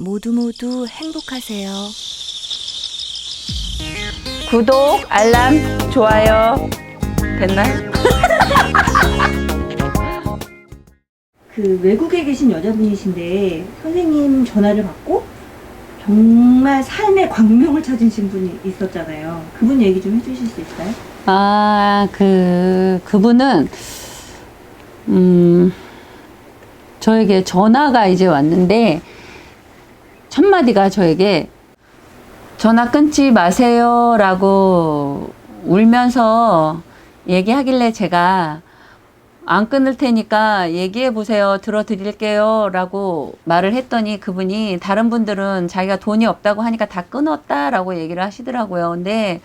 모두 모두 행복하세요. 구독, 알람, 좋아요. 됐나요? 그 외국에 계신 여자분이신데 선생님 전화를 받고 정말 삶의 광명을 찾으신 분이 있었잖아요. 그분 얘기 좀 해주실 수 있어요? 아, 그, 그분은, 음, 저에게 전화가 이제 왔는데, 첫 마디가 저에게 전화 끊지 마세요 라고 울면서 얘기하길래 제가 안 끊을 테니까 얘기해 보세요. 들어 드릴게요. 라고 말을 했더니 그분이 다른 분들은 자기가 돈이 없다고 하니까 다 끊었다 라고 얘기를 하시더라고요. 근데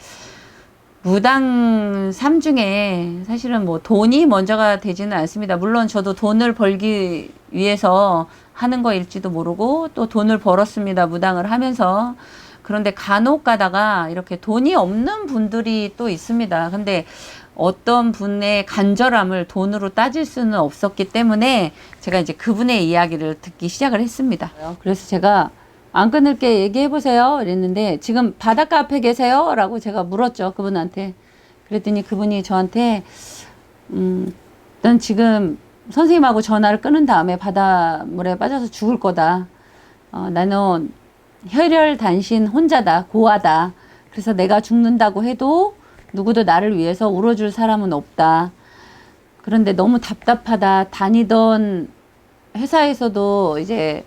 무당 삶 중에 사실은 뭐 돈이 먼저가 되지는 않습니다. 물론 저도 돈을 벌기 위해서 하는 거일지도 모르고 또 돈을 벌었습니다. 무당을 하면서. 그런데 간혹 가다가 이렇게 돈이 없는 분들이 또 있습니다. 근데 어떤 분의 간절함을 돈으로 따질 수는 없었기 때문에 제가 이제 그분의 이야기를 듣기 시작을 했습니다. 그래서 제가 안 끊을게 얘기해 보세요. 이랬는데 지금 바닷가 앞에 계세요? 라고 제가 물었죠. 그분한테. 그랬더니 그분이 저한테 음, 넌 지금 선생님하고 전화를 끊은 다음에 바닷물에 빠져서 죽을 거다. 어, 나는 혈혈 단신 혼자다. 고아다. 그래서 내가 죽는다고 해도 누구도 나를 위해서 울어줄 사람은 없다. 그런데 너무 답답하다. 다니던 회사에서도 이제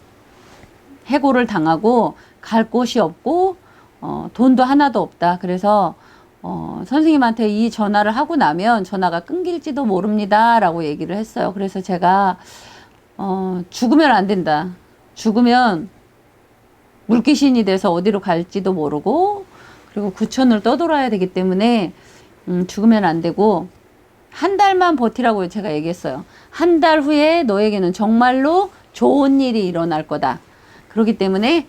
해고를 당하고 갈 곳이 없고 어, 돈도 하나도 없다. 그래서 어, 선생님한테 이 전화를 하고 나면 전화가 끊길지도 모릅니다 라고 얘기를 했어요. 그래서 제가 어, 죽으면 안 된다. 죽으면 물귀신이 돼서 어디로 갈지도 모르고 그리고 구천을 떠돌아야 되기 때문에 음, 죽으면 안 되고 한 달만 버티라고 제가 얘기했어요. 한 달 후에 너에게는 정말로 좋은 일이 일어날 거다. 그렇기 때문에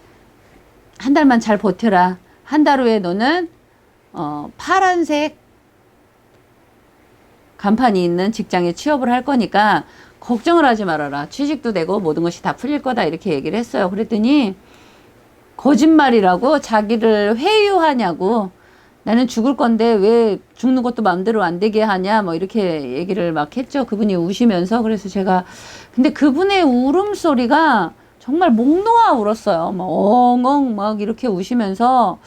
한 달만 잘 버텨라. 한 달 후에 너는 어, 파란색 간판이 있는 직장에 취업을 할 거니까 걱정을 하지 말아라. 취직도 되고 모든 것이 다 풀릴 거다. 이렇게 얘기를 했어요. 그랬더니 거짓말이라고 자기를 회유하냐고 나는 죽을 건데 왜 죽는 것도 마음대로 안 되게 하냐 뭐 이렇게 얘기를 막 했죠. 그분이 우시면서 그래서 제가 근데 그분의 울음소리가 정말 목 놓아 울었어요. 막 엉엉 막 이렇게 우시면서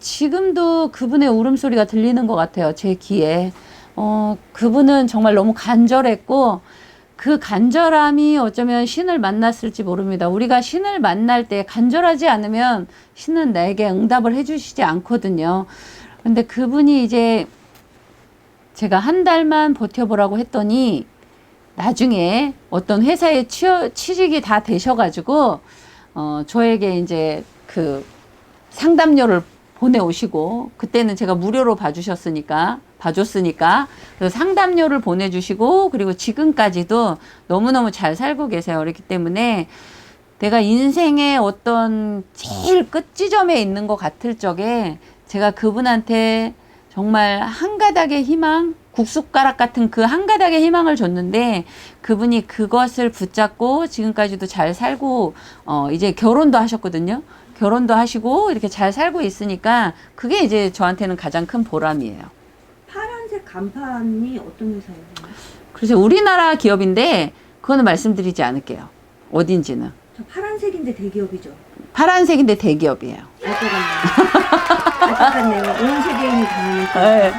지금도 그분의 울음소리가 들리는 것 같아요. 제 귀에. 어, 그분은 정말 너무 간절했고 그 간절함이 어쩌면 신을 만났을지 모릅니다. 우리가 신을 만날 때 간절하지 않으면 신은 나에게 응답을 해주시지 않거든요. 근데 그분이 이제 제가 한 달만 버텨보라고 했더니 나중에 어떤 회사에 취업, 취직이 다 되셔가지고 어, 저에게 이제 그 상담료를 보내오시고 그때는 제가 무료로 봐주셨으니까 봐줬으니까 그래서 상담료를 보내주시고 그리고 지금까지도 너무너무 잘 살고 계세요. 그렇기 때문에 내가 인생의 어떤 제일 끝 지점에 있는 것 같을 적에 제가 그분한테 정말 한 가닥의 희망, 국숫가락 같은 그 한 가닥의 희망을 줬는데 그분이 그것을 붙잡고 지금까지도 잘 살고 어 이제 결혼도 하셨거든요. 결혼도 하시고 이렇게 잘 살고 있으니까 그게 이제 저한테는 가장 큰 보람이에요. 파란색 간판이 어떤 회사예요? 그래서 우리나라 기업인데 그거는 말씀드리지 않을게요. 어딘지는. 저 파란색인데 대기업이죠. 파란색인데 대기업이에요. 알것 같네요. 같네요. 온 세계인이 다니니까. 네.